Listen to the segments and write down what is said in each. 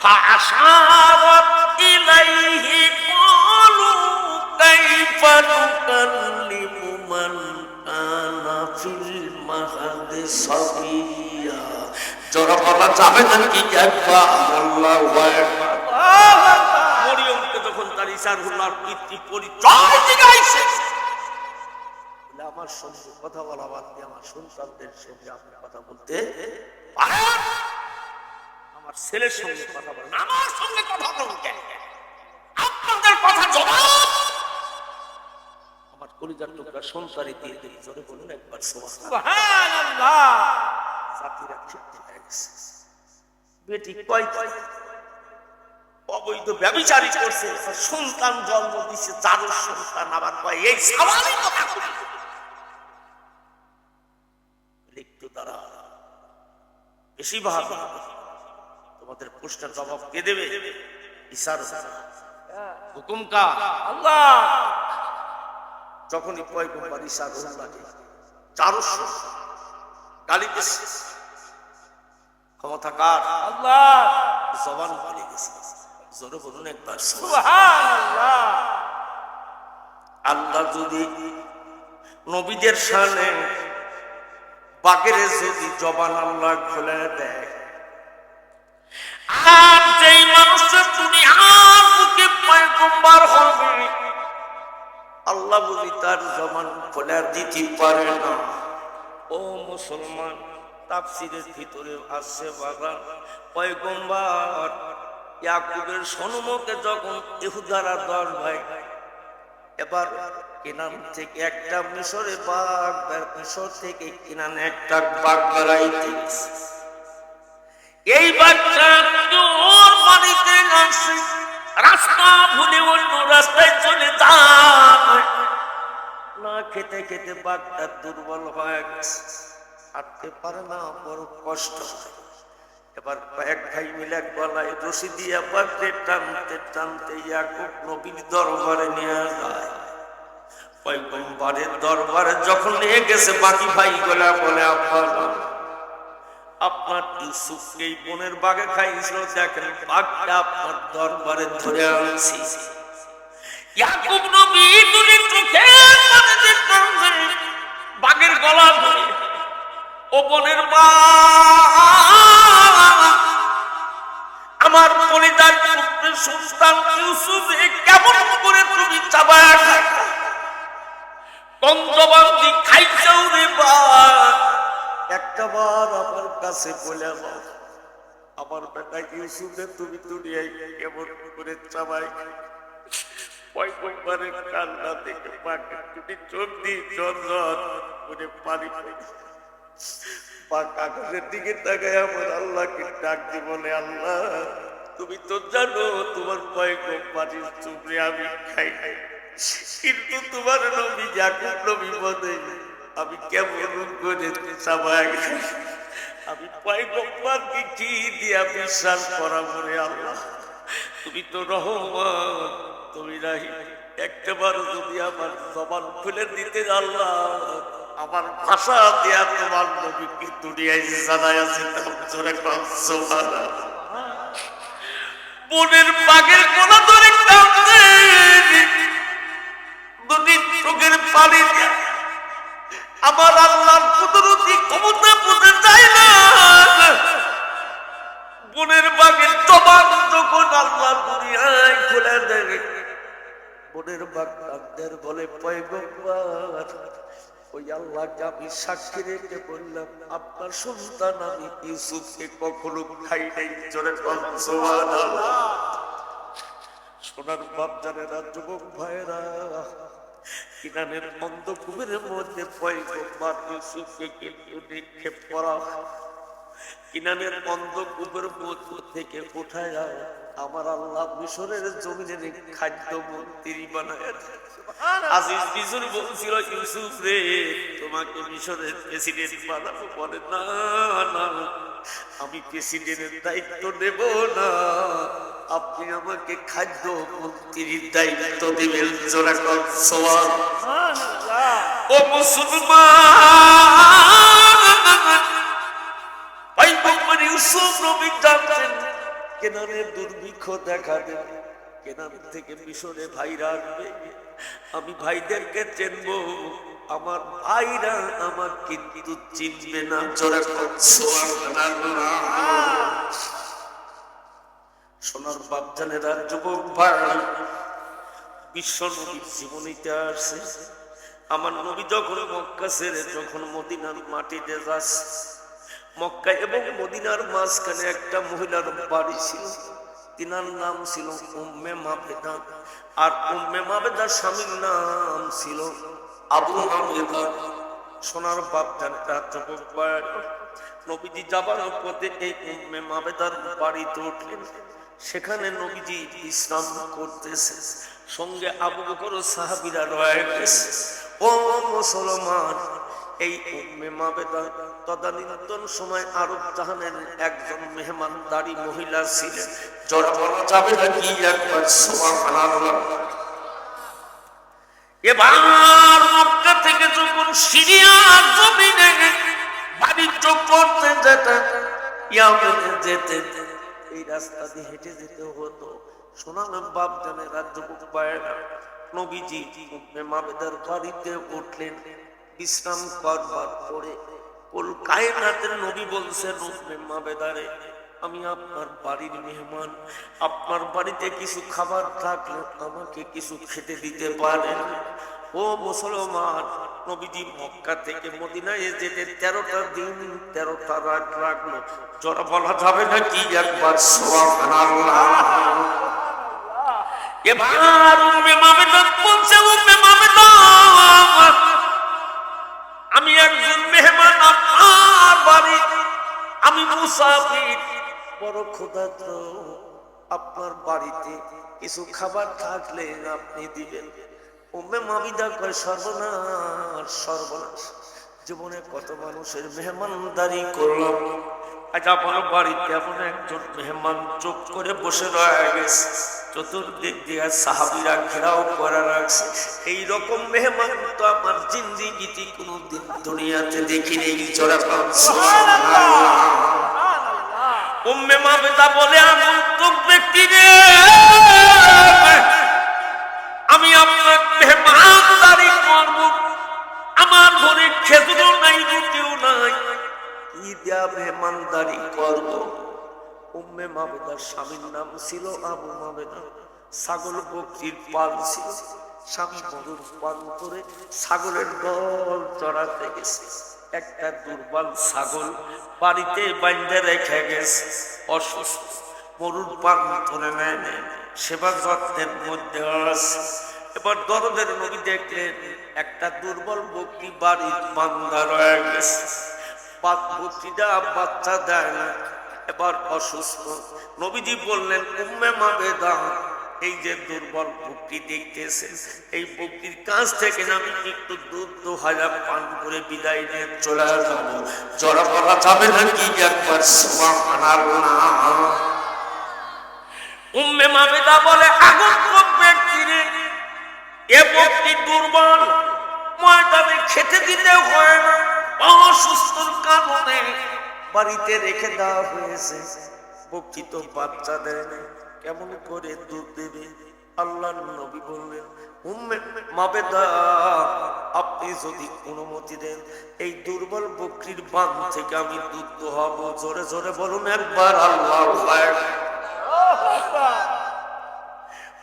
فأشارت إليه قالوا كيف نكلم من كان في المهد صبيا জোরে বলা যাবে নাকি একবার আল্লাহু আকবার মরিয়মকে যখন তার ইসারুল্লাহর পিতৃ পরিচয় জিজ্ঞাসা বলে আমার সঙ্গে কথা বলা বাদ দিয়ে আমার সন্তানদের সঙ্গে আপনি কথা বলতে পারেন আমার ছেলের সঙ্গে কথা বলেন। আমার সঙ্গে কথা বলুন কেন? আপনাদের কথা জবাব। আমার কলিজার টুকরা সংসারে দিয়ে দিয়ে জোরে বলুন একবার সুবহানাল্লাহ। জাতিরা ক্ষিপ্ত হয়ে গেছে। বেটি কয় কয় অবৈধ ব্যবিচারী করছে সন্তান জন্ম দিছে চারুর সন্তান আবার কয় এই স্বাভাবিক কথা। কই। লিখতে তারা ভাব প্রশ্নের জবাব কে দেবে? ইসার হুকুম কা আল্লাহ! যখনই পয়গম্বর ইসার সন্তান গালি দিচ্ছে ক্ষমতা কার? আল্লাহ! জবান বলে গেছে। জোরে বলুন একবার। সুবহানাল্লাহ! আল্লাহ যদি নবীদের সামনে বাগের যদি জবান আল্লাহ খুলে দেয় আর যেই মানুষের দুনিয়ার বুকে পয়গম্বর হবে, আল্লাহ যদি তার জবান খুলে দিতে পারে না ও মুসলমান, তাফসিরের ভিতরে আসছে বাগান পয়গম্বর ইয়াকুবের সন্মুখে যখন ইহুদারা দল ভাই এবার কিনান থেকে একটা মিশরে বাঘ মিশর থেকে কিনান একটা বাঘ বেড়াইতে। এই বাঘটা ওর বাড়িতে আসে রাস্তা ভুলে অন্য রাস্তায় চলে যায়। না খেতে খেতে বাঘটা দুর্বল হয়ে গেছে। হাঁটতে পারে না, বড় কষ্ট। এবার কয়েক ভাই মিলে এক গলায় রশি দিয়ে বাঘকে টানতে টানতে ইয়াকুব নবীর দরবারে নিয়ে যায়। পয়গম্বরের দরবারে যখন নিয়ে গেছে, বাকি ভাই গোলা বলে আপনার আপনার এই খাইছিল, দেখেন বাঘটা আপনার দরবারে ধরে আনছি। ইয়াকুব নবী যে বাঘের গলা ধরে, ও বনের আমার পরিদার পুত্রের সন্তান ইউসুফ কেমন করে তুমি চাবায়া খাই কন্দবান্দি রে একটা বার আমার কাছে বলে দাও, আমার বেটা ইউসুফে তুমি দুনিয়ায় কেমন করে চাবাই। জল করে দিকে আমার ডাক আল্লাহ, তুমি তো জানো তোমার পয়গম্বরের চুপড়ে আমি খাই কিন্তু তোমার নবী জাকুব নবী বলে আমি কেমন করে চাবাই? আমি পয়গম্বরকে কি দিয়া বিশ্বাস করা করে আল্লাহ। তুমি তো রহমান, তুমি রাহি একটাবার যদি আমার জবান খুলে দিতে আল্লাহ, আমার ভাষা দিয়া তোমার নবীকে দুনিয়ায় আছে জোরে বনের বাগের কোনা ধরে কাঁদছে দুটি চোখের পানি দিয়া আমার আল্লাহর কুদরতি ক্ষমতা বুঝে যায় না। বনের বাগের জবান যখন আল্লাহ দুনিয়ায় খুলে দেয়, বনের বাগ ডাক্তার বলে, পয়গম্বর, ওই আল্লাহকে আমি সাক্ষী রেখে বললাম, আপনার সন্তান আমি ইউসুফকে কখনো খাই নাই, জোরে সোনার বাপ জানে না যুবক ভাইরা কিনানের অন্ধকুবের মধ্যে পয়গম্বর ইউসুফকে কিন্তু নিক্ষেপ করা। কিনানের অন্ধকূপের মধ্য থেকে উঠায় আমার আল্লাহ মিশরের জমিনের খাদ্য মন্ত্রী বানায় আজিজ বিজুর বলছিল ইউসুফ রে তোমাকে মিশরের প্রেসিডেন্ট বানাবো বলে না না। আমি প্রেসিডেন্টের দায়িত্ব নেব না। আপনি আমাকে খাদ্য মন্ত্রীর দায়িত্ব দেবেন জোরা কর সওয়াল ও মুসলমান! ইউসুফ নবী জানতেন কেনানের দুর্ভিক্ষ দেখা দেবে। কেনান থেকে মিশরে ভাইরা আসবে আমি ভাইদেরকে চিনব। আমার ভাইরা আমার কিন্তু চিনবে না। সোনার বাপজানেরা, যুবক ভাই, বিশ্ব নবীর জীবনীতে আসছে। আমার নবী যখন মক্কা ছেড়ে, যখন মদিনার মাটিতে যাচ্ছে, মক্কা এবং মদিনার মাঝখানে একটা মহিলার বাড়ি ছিল। তিনার নাম ছিল উম্মে মাবেদা আর উম্মে মাবেদার স্বামীর নাম ছিল আবু মাবেদা সোনার বাপ জানে যুবক ভাই নবীজি যাবার পথে এই উম্মে মাবেদার বাড়িতে উঠলেন। সেখানে নবীজি বিশ্রাম করতেছে। সঙ্গে আবু বকর সাহাবীরা রয়ে গেছে। ও মুসলমান এই উম্মে মাবেদা তদানীন্তন সময় আরব জাহানের একজন মেহমানদারি মহিলা ছিলেন। না এবার মক্কা থেকে যখন সিরিয়ার জমিনে বাণিজ্য করতে যেতেন, ইয়ামেনে যেতেন, এই রাস্তা দিয়ে হেঁটে যেতে হতো। শোনালাম বাপ জানে রাজ্য পায়না নবীজি উম্মে মাবেদার বাড়িতে উঠলেন। বিশ্রাম করবার পরে কুল কায়নাতের নবী বলছেন মাবেদারে আমি আপনার বাড়ির মেহমান। আপনার বাড়িতে কিছু খাবার থাকলে আমাকে কিছু খেতে দিতে পারেন। ও মুসলমান, নবীজি মক্কা থেকে মদিনায় যেতে তেরোটা দিন, তেরোটা রাত লাগল। জরা বলা যাবে না কি একবার? এবার উম্মে বলছে, উম্মে মামেদা আমি মুসাফির বড় আপনার বাড়িতে। কিছু খাবার থাকলে আপনি দিবেন। উম্মে মামিদা কয়, সর্বনাশ সর্বনাশ। জীবনে কত মানুষের মেহমানদারি করলাম। আজ আমার বাড়িতে এমন একজন মেহমান চোখ করে বসে রয়ে গেছে। চতুর্দিক দিয়ে সাহাবিরা ঘেরাও করে রাখছে এই রকম মেহমান তো আমার জিন্দিগিতে কোনোদিন দুনিয়াতে দেখিনি। চড়া উম্মে মাবেদা বলে আমার ব্যক্তি মাবেদার স্বামীর নাম ছিল আবু মাবেদা। ছাগল বকরির পাল ছিল। স্বামী মরুর পান করে ছাগলের দল চড়াতে গেছে। একটা দুর্বল ছাগল বাড়িতে বাইন্দে রেখে গেছে। অসুস্থ, মরুর পান তুলে নেয় সেবা যত্নের মধ্যে আছে। এবার দরদের নবী দেখলেন, একটা দুর্বল বকরি বাড়ির বান্দা রয়ে গেছে। বাচ্চা দেয় না। এবার অসুস্থ। নবীজি বললেন, উম্মে মাবেদা, এই যে দুর্বল বকরি দেখতেছে এই বকরির কাছ থেকে আমি একটু দুধ দু হাজার পান করে বিদায় নিয়ে চলে যাব। জড়া করা যাবে না কি একবার উম্মে মাবেদা বলে আগন্তুক ব্যক্তি রে? এ ব্যক্তি দুর্বল। ময়দানে খেতে দিতে হয় না। অসুস্থর কারণে বাড়িতে রেখে দেওয়া হয়েছে। বক্তি তো বাচ্চা দেয় না কেমন করে দুধ দেবে? আল্লাহ নবী বললেন মাবেদা আপনি যদি অনুমতি দেন এই দুর্বল বকরির বান থেকে আমি দুধ দোহাবো। জোরে জোরে বলুন একবার আল্লাহ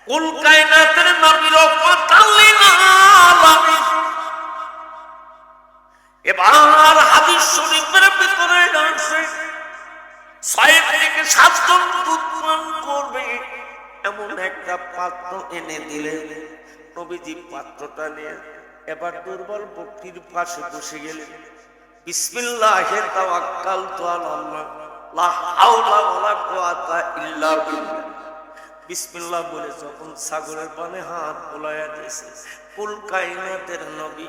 কুল কায়নাতের নবীর একটা পাত্র এনে দিলেন। নবীজি পাত্রটা নিয়ে এবার দুর্বল বক্তির পাশে বসে গেলেন। বিসমিল্লাহে লা ওয়ালা কুওয়াতা ইল্লা বিল্লাহ। বিসমিল্লাহ বলে যখন সাগরের পানে হাত বোলায়া দিয়েছে, কুল কায়নাতের নবী